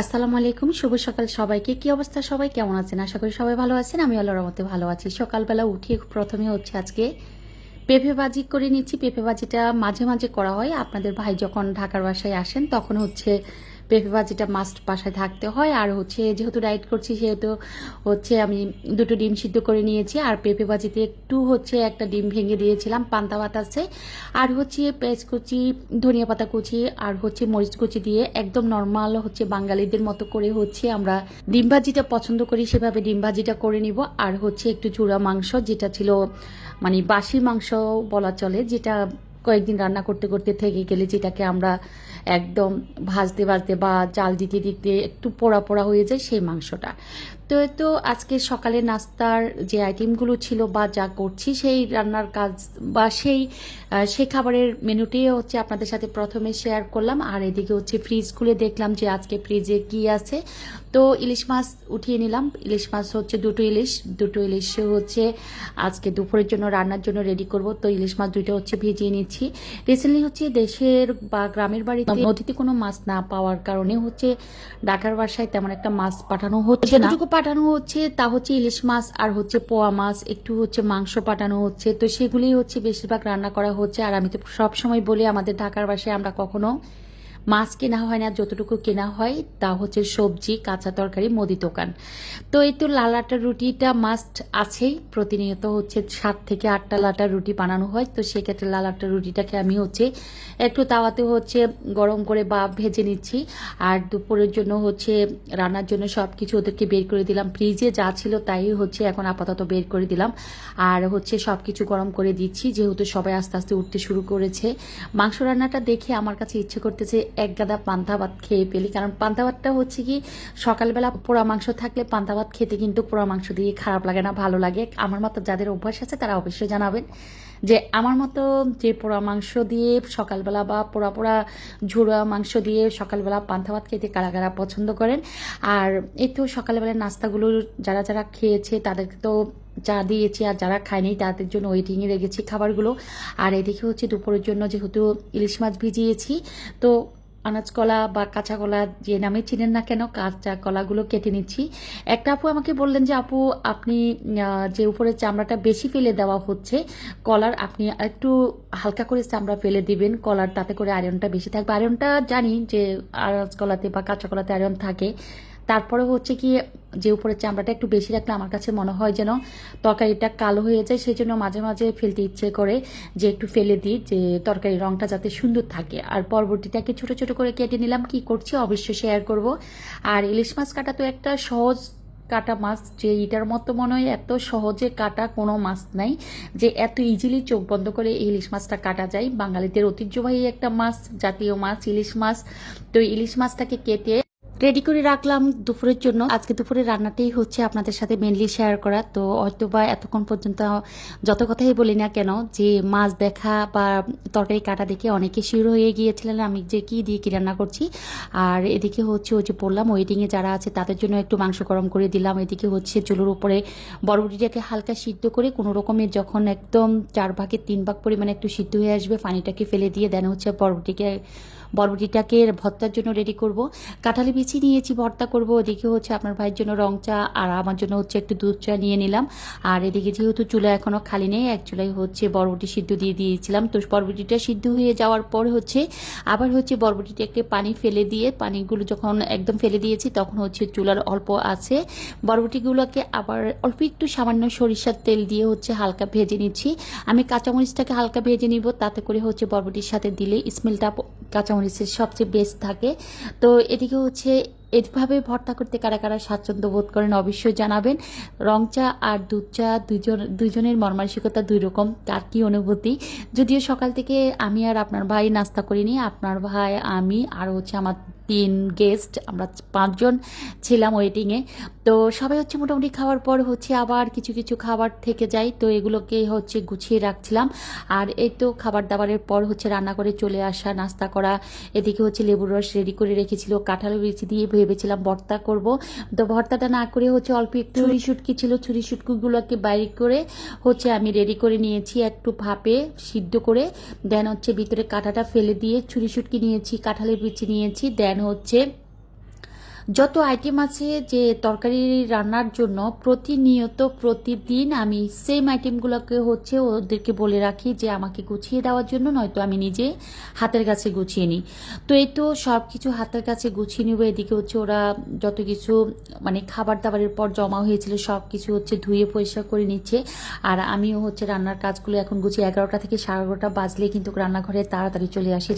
আসসালামু আলাইকুম, শুভ সকাল সবাইকে। কি অবস্থা সবাই? কেমন আছেন? আশা করি সবাই ভালো আছেন। আমি আল্লাহর রহমতে ভালো আছি। সকালবেলা উঠে প্রথমে হচ্ছে আজকে পেঁপে ভাজি করে নিচ্ছি। পেঁপে ভাজিটা মাঝে মাঝে করা হয়। আপনাদের ভাই যখন ঢাকার বাসায় আসেন, তখন হচ্ছে পেঁপে ভাজিটা মাস্ট বাসায় থাকতে হয়। আর হচ্ছে যেহেতু ডায়েট করছি, সেহেতু হচ্ছে আমি দুটো ডিম সিদ্ধ করে নিয়েছি। আর পেঁপে ভাজিতে একটু হচ্ছে একটা ডিম ভেঙে দিয়েছিলাম, পান্তা আছে। আর হচ্ছে পেঁয়াজ কুচি, ধনিয়া পাতা কুচি, আর হচ্ছে মরিচ কুচি দিয়ে একদম নর্মাল হচ্ছে বাঙালিদের মতো করে হচ্ছে আমরা ডিম ভাজিটা পছন্দ করি, সেভাবে ডিম ভাজিটা করে নিব। আর হচ্ছে একটু চূড়া মাংস, যেটা ছিল মানে বাসি মাংস বলা চলে, যেটা কয়েকদিন রান্না করতে করতে থেকে গেলে যেটাকে আমরা একদম ভাজতে ভাজতে বা জাল দিতে দিতে একটু পোড়া পোড়া হয়ে যায় সেই মাংসটা। তো তো আজকে সকালে নাস্তার যে আইটেমগুলো ছিল বা যা করছি সেই রান্নার কাজ বা সেই সেই খাবারের মেনুটিও হচ্ছে আপনাদের সাথে প্রথমে শেয়ার করলাম। আর এদিকে হচ্ছে ফ্রিজ খুলে দেখলাম যে আজকে ফ্রিজে কি আছে। তো ইলিশ মাছ উঠিয়ে নিলাম। ইলিশ মাছ হচ্ছে দুটো ইলিশ দুটো ইলিশ হচ্ছে আজকে দুপুরের জন্য রান্নার জন্য রেডি করব। তো ইলিশ মাছ দুইটা হচ্ছে ভিজিয়ে নিচ্ছি। রিসেন্টলি হচ্ছে দেশের বা গ্রামের বাড়িতে নদীতে কোনো মাছ না পাওয়ার কারণে হচ্ছে ঢাকার বাসায় তেমন একটা মাছ পাঠানো হচ্ছে না। পাঠানো হচ্ছে, তা হচ্ছে ইলিশ মাছ আর হচ্ছে পোয়া মাছ, একটু হচ্ছে মাংস পাঠানো হচ্ছে। তো সেগুলি হচ্ছে বেশিরভাগ রান্না করা হচ্ছে। আর আমি তো সব সময় বলি আমাদের ঢাকার বাসায় আমরা কখনো মাছ কেনা হয় না, যতটুকু কেনা হয়, তা হচ্ছে সবজি, কাঁচা তরকারি, মুদি দোকান। তো এই তো লাল আটার রুটিটা মাস্ট আছেই প্রতিনিয়ত হচ্ছে সাত থেকে আটটা লাটার রুটি বানানো হয়। তো সেক্ষেত্রে লাল আটার রুটিটাকে আমি হচ্ছে একটু তাওয়াতে হচ্ছে গরম করে বা ভেজে নিচ্ছি। আর দুপুরের জন্য হচ্ছে রান্নার জন্য সব কিছু ওদেরকে বের করে দিলাম। ফ্রিজে যা ছিল তাই হচ্ছে এখন আপাতত বের করে দিলাম। আর হচ্ছে সব কিছু গরম করে দিচ্ছি। যেহেতু সবাই আস্তে আস্তে উঠতে শুরু করেছে। মাংস রান্নাটা দেখে আমার কাছে ইচ্ছে করতেছে এক গাদা পান্তা ভাত খেয়ে ফেলি। কারণ পান্তা ভাতটা হচ্ছে কি, সকালবেলা পোড়া মাংস থাকলে পান্তা ভাত খেতে কিন্তু পোড়া মাংস দিয়ে খারাপ লাগে না, ভালো লাগে। আমার মতো যাদের অভ্যাস আছে তারা অবশ্যই জানাবেন যে আমার মতো যে পোড়া মাংস দিয়ে সকালবেলা বা পোড়া পোড়া ঝুড়া মাংস দিয়ে সকালবেলা পান্তা ভাত খেতে কারা কারা পছন্দ করেন? আর এই তো সকালবেলা নাস্তাগুলো যারা যারা খেয়েছে তাদেরকে তো চা দিয়েছি আর যারা খায়নি তাদের জন্য ওয়েটিংয়ে রেখেছি খাবারগুলো। আর এদিকে হচ্ছে দুপুরের জন্য যেহেতু ইলিশ মাছ ভিজিয়েছি, তো আনাজ কলা বা কাঁচা কলা যে নামে চিনেন না কেন, কাঁচা কলাগুলো কেটে নিচ্ছি। একটা আপু আমাকে বললেন যে, আপু, আপনি যে উপরে চামড়াটা বেশি ফেলে দেওয়া হচ্ছে, কলার আপনি একটু হালকা করে চামড়া ফেলে দিবেন, কলার তাতে করে আয়রনটা বেশি থাকবে। আয়রনটা জানি যে আনাজ কলাতে বা কাঁচা কলাতে আয়রন থাকে। তারপরে হচ্ছে কি, যে উপরের চামড়াটা একটু বেশি রাখলে আমার কাছে মনে হয় যেন তরকারিটা কালো হয়ে যায়, সেই জন্য মাঝে মাঝে ফেলতে ইচ্ছে করে যে একটু ফেলে দিই, যে তরকারির রংটা যাতে সুন্দর থাকে। আর পরবর্তীটাকে ছোট ছোট করে কেটে নিলাম, কি করছি অবশ্যই শেয়ার করব। আর ইলিশ মাছ কাটা তো একটা সহজ কাটা মাছ, যে এটার মতো মনে হয় এত সহজে কাটা কোনো মাছ নাই, যে এত ইজিলি চোখ বন্ধ করে ইলিশ মাছটা কাটা যায়। বাঙালিদের ঐতিহ্যবাহী একটা মাছ, জাতীয় মাছ, ইলিশ মাছ। তো ইলিশ মাছটাকে কেটে রেডি করে রাখলাম দুপুরের জন্য। আজকে দুপুরের রান্নাটাই হচ্ছে আপনাদের সাথে মেনলি শেয়ার করা। তো হয়তো বা এতক্ষণ পর্যন্ত যত কথাই বলি না কেন, যে মাছ দেখা বা তরকারি কাটা দেখে অনেকে শিওর হয়ে গিয়েছিলেন আমি যে কি দিয়ে কি রান্না করছি। আর এদিকে হচ্ছে ওই যে বললাম ওয়েটিংয়ে যারা আছে তাদের জন্য একটু মাংস গরম করে দিলাম। এদিকে হচ্ছে চুলোর উপরে বরবটিটাকে হালকা সিদ্ধ করে কোনো রকমের যখন একদম চার ভাগের তিন ভাগ পরিমাণে একটু সিদ্ধ হয়ে আসবে, পানিটাকে ফেলে দিয়ে দেন হচ্ছে বরবটিকে বরবটিটাকে ভর্তার জন্য রেডি করব। কাঁঠালি বিচি নিয়েছি ভর্তা করব। ওদিকে হচ্ছে আপনার ভাইয়ের জন্য রং চা, আর আমার জন্য হচ্ছে একটু দুধ চা নিয়ে নিলাম। আর এদিকে যেহেতু চুলা এখনও খালি নেই এক চুলাই হচ্ছে বরবটি সিদ্ধ দিয়ে দিয়েছিলাম। তো বরবটিটা সিদ্ধ হয়ে যাওয়ার পর হচ্ছে আবার হচ্ছে বরবটিটাকে পানি ফেলে দিয়ে, পানিগুলো যখন একদম ফেলে দিয়েছি তখন হচ্ছে চুলার অল্প আছে। বরবটিগুলোকে আবার অল্প একটু সামান্য সরিষার তেল দিয়ে হচ্ছে হালকা ভেজে নিচ্ছি। আমি কাঁচামরিচটাকে হালকা ভেজে নিব, তাতে করে হচ্ছে বরবটির সাথে দিলে স্মেলটা কাঁচামরিচের সবচেয়ে বেস্ট থাকে। তো এদিকে হচ্ছে এভাবে ভর্তা করতে কারা কারা স্বাচ্ছন্দ্য বোধ করেন অবশ্যই জানাবেন। রং চা আর দুধ চা দুজন দুজনের মর্মানসিকতা দুই রকম, তার কি অনুভূতি? যদিও সকাল থেকে আমি আর আপনার ভাই নাস্তা করিনি, আপনার ভাই, আমি আর হচ্ছে আমার তিন গেস্ট আমরা পাঁচজন ছিলাম ওয়েটিংয়ে তো সবাই হচ্ছে মোটামুটি খাওয়ার পর হচ্ছে আবার কিছু কিছু খাবার থেকে যায়, তো এগুলোকে হচ্ছে গুছিয়ে রাখছিলাম। আর এই তো খাবার দাবারের পর হচ্ছে রান্না করে চলে আসা, নাস্তা করা, এদিকে হচ্ছে লেবুর রস রেডি করে রেখেছিল, কাঁঠাল বিচি দিয়ে ভেবেছিলাম ভর্তা করব। তো ভর্তাটা না করে হচ্ছে অল্প একটু ছুরি শুটকি ছিল ছুরি শুটকিগুলোকে বাইরে করে হচ্ছে আমি রেডি করে নিয়েছি একটু ভাপে সিদ্ধ করে। দেন হচ্ছে ভিতরে কাঁটাটা ফেলে দিয়ে ছুরি শুটকি নিয়েছি কাঁঠালের বিচি নিয়েছি দেন হচ্ছে যত আইটেম আছে যে তরকারি রান্নার জন্য প্রতিনিয়ত প্রতিদিন আমি সেম আইটেমগুলোকে হচ্ছে ওদেরকে বলে রাখি যে আমাকে গুছিয়ে দেওয়ার জন্য, নয়তো আমি নিজে হাতের কাছে গুছিয়ে নিই। তো এই তো সব কিছু হাতের কাছে গুছিয়ে নিব, এদিকে হচ্ছে ওরা যত কিছু মানে খাবার দাবারের পর জমা হয়েছিল সব কিছু হচ্ছে ধুয়ে পরিষ্কার করে নিচ্ছে। আর আমিও হচ্ছে রান্নার কাজগুলো এখন গুছিয়ে এগারোটা থেকে সাড়ে এগারোটা বাজলে কিন্তু রান্নাঘরে তাড়াতাড়ি চলে আসি।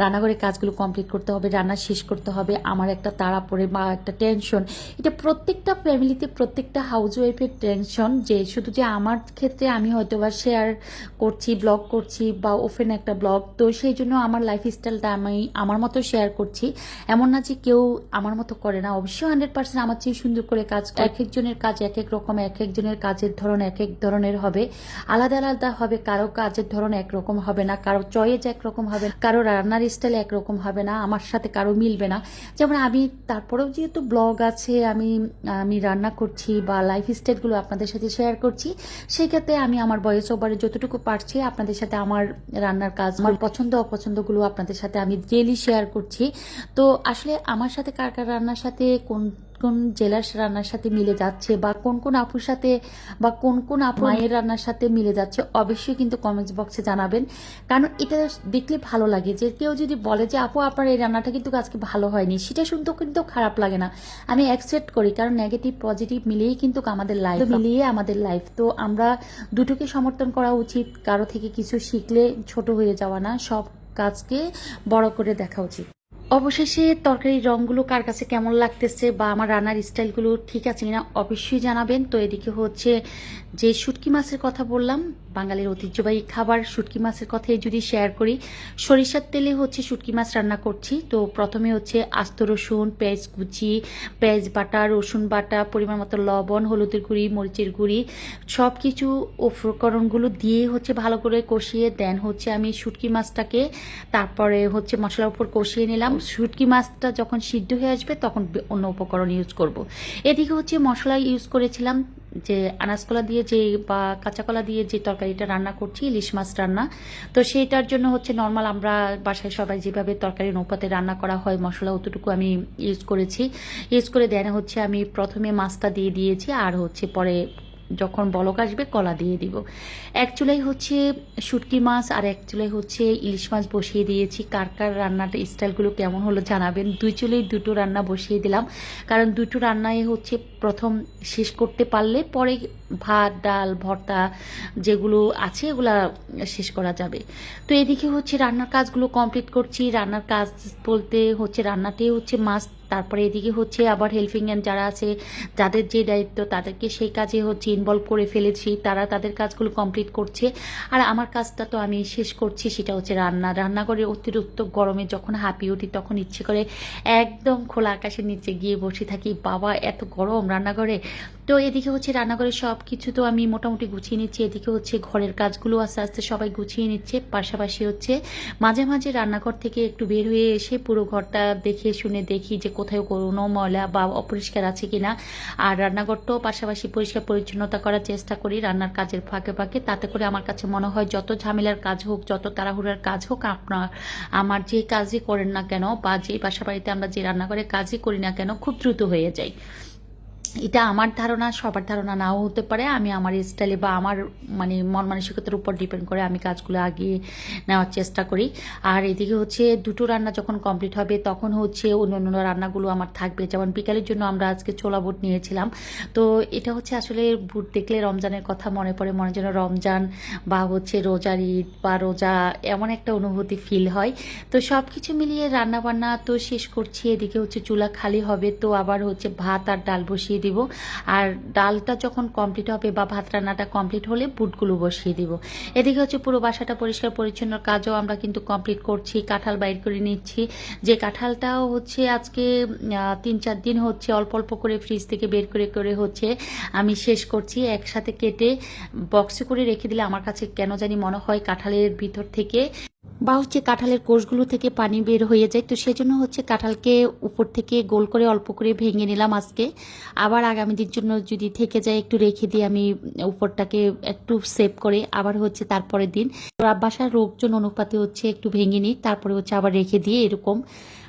রান্নাঘরের কাজগুলো কমপ্লিট করতে হবে, রান্না শেষ করতে হবে। আমার একটা তাড়া পড়ে বা একটা টেনশন এটা প্রত্যেকটা ফ্যামিলিতে প্রত্যেকটা হাউস ওয়াইফের টেনশন যে শুধু যে আমার ক্ষেত্রে আমি হয়তো বা শেয়ার করছি ব্লগ করছি বা ওপেন একটা ব্লগ তো সেই জন্য আমার লাইফস্টাইলটা আমি আমার মতো শেয়ার করছি। এমন না যে কেউ আমার মতো করে না। অবশ্যই হান্ড্রেড পার্সেন্ট আমার চেয়ে সুন্দর করে কাজ এক একজনের কাজ এক এক রকম এক একজনের কাজের ধরন এক এক ধরনের হবে। আলাদা আলাদা হবে কারও কাজের ধরন একরকম হবে না কারও চয়েস একরকম হবে কারও রান্নার স্টাইল একরকম হবে না আমার সাথে কারও মিলবে না। যেমন আমি তারপরেও যেহেতু ব্লগ আছে, আমি আমি রান্না করছি বা লাইফ স্টাইলগুলো আপনাদের সাথে শেয়ার করছি সেই ক্ষেত্রে আমি আমার বয়স ওভারে যতটুকু পারছি আপনাদের সাথে আমার রান্নার কাজ, আমার পছন্দ, অপছন্দগুলো আপনাদের সাথে আমি ডেলি শেয়ার করছি। তো আসলে আমার সাথে কার কার রান্নার সাথে কোন কোন জেলার রান্নার সাথে মিলে যাচ্ছে বা কোন কোন আপুর সাথে বা কোন কোন আপু মায়ের রান্নার সাথে মিলে যাচ্ছে অবশ্যই কিন্তু কমেন্টস বক্সে জানাবেন। কারণ এটা দেখলে ভালো লাগে যে কেউ যদি বলে যে আপু আপনার এই রান্নাটা কিন্তু আজকে ভালো হয়নি। সেটা শুনতেও কিন্তু খারাপ লাগে না। আমি অ্যাকসেপ্ট করি কারণ নেগেটিভ পজিটিভ মিলিয়েই কিন্তু আমাদের লাইফ মিলিয়ে আমাদের লাইফ তো আমরা দুটোকে সমর্থন করা উচিত কারও থেকে কিছু শিখলে ছোট হয়ে যাওয়া না সব কাজকে বড় করে দেখা উচিত। অবশেষে তরকারির রঙগুলো কার কাছে কেমন লাগতেছে বা আমার রান্নার স্টাইলগুলো ঠিক আছে কিনা অবশ্যই জানাবেন। তো এদিকে হচ্ছে যে শুটকি মাছের কথা বললাম বাঙালির ঐতিহ্যবাহী খাবার, শুটকি মাছের কথাই যদি শেয়ার করি, সরিষার তেলে হচ্ছে শুটকি মাছ রান্না করছি। তো প্রথমে হচ্ছে আস্ত রসুন, পেঁয়াজ কুচি, পেঁয়াজ বাটা, রসুন বাটা, পরিমাণ মতো লবণ, হলুদের গুঁড়ি, মরিচের গুঁড়ি সব কিছু উপকরণগুলো দিয়ে হচ্ছে ভালো করে কষিয়ে দেন হচ্ছে আমি শুটকি মাছটাকে। তারপরে হচ্ছে মশলার উপর কষিয়ে নিলাম। শুটকি মাছটা যখন সিদ্ধ হয়ে আসবে তখন অন্য উপকরণ ইউজ করব। এদিকে হচ্ছে মশলা ইউজ করেছিলাম যে আনাজকলা দিয়ে যে বা কাঁচাকলা দিয়ে যে তরকারিটা রান্না করছি, ইলিশ মাছ রান্না। তো সেইটার জন্য হচ্ছে নর্মাল আমরা বাসায় সবাই যেভাবে তরকারি নৌপাতে রান্না করা হয়, মশলা অতটুকু আমি ইউজ করেছি। ইউজ করে দেন হচ্ছে আমি প্রথমে মাছটা দিয়ে দিয়েছি, আর হচ্ছে পরে যখন বলক আসবে, কলা দিয়ে দিব। এক চুলাই হচ্ছে শুটকি মাছ আর এক চুলাই হচ্ছে ইলিশ মাছ বসিয়ে দিয়েছি। কার কার রান্নার স্টাইলগুলো কেমন হলো জানাবেন। দুই চুলাই দুটো রান্না বসিয়ে দিলাম। কারণ দুটো রান্নায় হচ্ছে প্রথম শেষ করতে পারলে পরে ভাত, ডাল, ভর্তা যেগুলো আছে এগুলা শেষ করা যাবে। তো এদিকে হচ্ছে রান্নার কাজগুলো কমপ্লিট করছি। রান্নার কাজ বলতে হচ্ছে রান্নাতেই হচ্ছে মাছ তারপরে এদিকে হচ্ছে আবার হেল্পিং হ্যান্ড যারা আছে, যাদের যে দায়িত্ব তাদেরকে সেই কাজে হচ্ছে ইনভলভ করে ফেলেছি, তারা তাদের কাজগুলো কমপ্লিট করছে। আর আমার কাজটা তো আমি শেষ করছি, সেটা হচ্ছে রান্না। রান্নাঘরে অতিরিক্ত গরমে যখন হাঁপিয়ে উঠি তখন ইচ্ছে করে একদম খোলা আকাশের নিচে গিয়ে বসে থাকি। বাবা, এত গরম রান্নাঘরে। তো এদিকে হচ্ছে রান্নাঘরে সব কিছু তো আমি মোটামুটি গুছিয়ে নিচ্ছি। এদিকে হচ্ছে ঘরের কাজগুলো আস্তে আস্তে সবাই গুছিয়ে নিচ্ছে। পাশাপাশি হচ্ছে মাঝে মাঝে রান্নাঘর থেকে একটু বের হয়ে এসে পুরো ঘরটা দেখে শুনে দেখি যে কোথাও কোনো ময়লা বা অপরিষ্কার আছে কিনা। আর রান্নাঘরটাও পাশাপাশি পরিষ্কার পরিচ্ছন্নতা করার চেষ্টা করি রান্নার কাজের ফাঁকে ফাঁকে। তাতে করে আমার কাছে মনে হয় যত ঝামেলার কাজ হোক, যত তাড়াহুড়ার কাজ হোক, আপনার, আমার যে কাজই করেন না কেন বা যে বাসা বাড়িতে আমরা যে রান্নাঘরে কাজই করি না কেন, খুব দ্রুত হয়ে যায়। এটা আমার ধারণা, সবার ধারণা নাও হতে পারে। আমি আমার স্টাইলে বা আমার মানে মন মানসিকতার উপর ডিপেন্ড করে আমি কাজগুলো আগিয়ে নেওয়ার চেষ্টা করি। আর এদিকে হচ্ছে দুটো রান্না যখন কমপ্লিট হবে, তখন হচ্ছে অন্য অন্য রান্নাগুলো আমার থাকবে। যেমন বিকালের জন্য আমরা আজকে ছোলা বুট নিয়েছিলাম। তো এটা হচ্ছে আসলে বুট দেখলে রমজানের কথা মনে পড়ে। মনে যেন রমজান বা হচ্ছে রোজার ঈদ বা রোজা এমন একটা অনুভূতি ফিল হয়। তো সব কিছু মিলিয়ে রান্না বান্না তো শেষ করছি। এদিকে হচ্ছে চুলা খালি হবে, তো আবার হচ্ছে ভাত আর ডাল বসিয়ে দিব। আর ডালটা যখন কমপ্লিট হবে বা ভাত রান্নাটা কমপ্লিট হলে বুটগুলো বসিয়ে দিব। এদিকে হচ্ছে পুরো বাসাটা পরিষ্কার পরিচ্ছন্ন, কাজও আমরা কিন্তু কমপ্লিট করছি, কাঁঠাল বাইর করে নিচ্ছি। যে কাঁঠালটাও হচ্ছে আজকে তিন চার দিন হচ্ছে অল্প অল্প করে ফ্রিজ থেকে বের করে করে হচ্ছে আমি শেষ করছি। একসাথে কেটে বক্সে করে রেখে দিলে আমার কাছে কেন জানি মনে হয় কাঁঠালের ভিতর থেকে বা হচ্ছে কাঁঠালের কোষগুলো থেকে পানি বের হয়ে যায়। তো সেজন্য হচ্ছে কাঁঠালকে উপর থেকে গোল করে অল্প করে ভেঙে নিলাম আজকে। আবার আগামী দিন জন্য যদি থেকে যায়, একটু রেখে দিয়ে আমি উপরটাকে একটু সেভ করে আবার হচ্ছে তারপরের দিন। বাসার রোগজন অনুপাতে হচ্ছে একটু ভেঙে নিই, তারপরে হচ্ছে আবার রেখে দিয়ে এরকম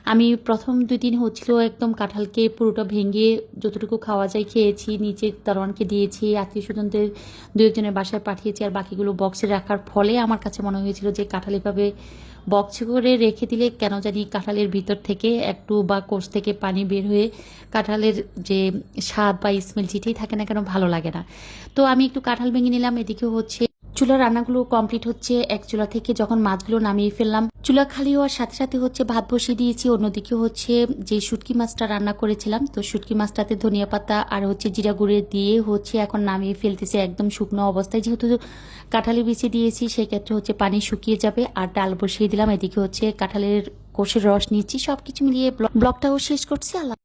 আমি প্রথম দুই দিন হচ্ছিল একদম কাঁঠালকে পুরোটা ভেঙে যতটুকু খাওয়া যায় খেয়েছি, নিচে দারোয়ানকে দিয়েছি, আত্মীয় স্বজনদের দু একজনের বাসায় পাঠিয়েছি আর বাকিগুলো বক্সে রাখার ফলে আমার কাছে মনে হয়েছিল যে কাঁঠাল এভাবে বক্সে করে রেখে দিলে কেন জানি কাঁঠালের ভিতর থেকে একটু বা কোষ থেকে পানি বের হয়ে কাঁঠালের যে স্বাদ বা স্মেল যেটাই থাকে না কেন ভালো লাগে না। তো আমি একটু কাঁঠাল ভেঙে নিলাম, এদিকে হচ্ছে চুলা রান্নাগুলো কমপ্লিট হচ্ছে। এক চুলা থেকে যখন মাছগুলো নামিয়ে ফেললাম, চুলা খালি হওয়ার সাথে সাথে হচ্ছে ভাত বসিয়ে দিয়েছি। অন্যদিকে হচ্ছে যে শুটকি মাছটা রান্না করেছিলাম, তো শুটকি মাছটাতে ধনিয়া পাতা আর হচ্ছে জিরা গুঁড়ে দিয়ে হচ্ছে এখন নামিয়ে ফেলতেছে একদম শুকনো অবস্থায়। যেহেতু কাঁঠালি বিছিয়ে দিয়েছি, সেক্ষেত্রে হচ্ছে পানি শুকিয়ে যাবে আর ডাল বসিয়ে দিলাম। এদিকে হচ্ছে কাঁঠালের কোষের রস নিচ্ছি। সবকিছু মিলিয়ে ব্লগটাও শেষ করছি। আল্লাহ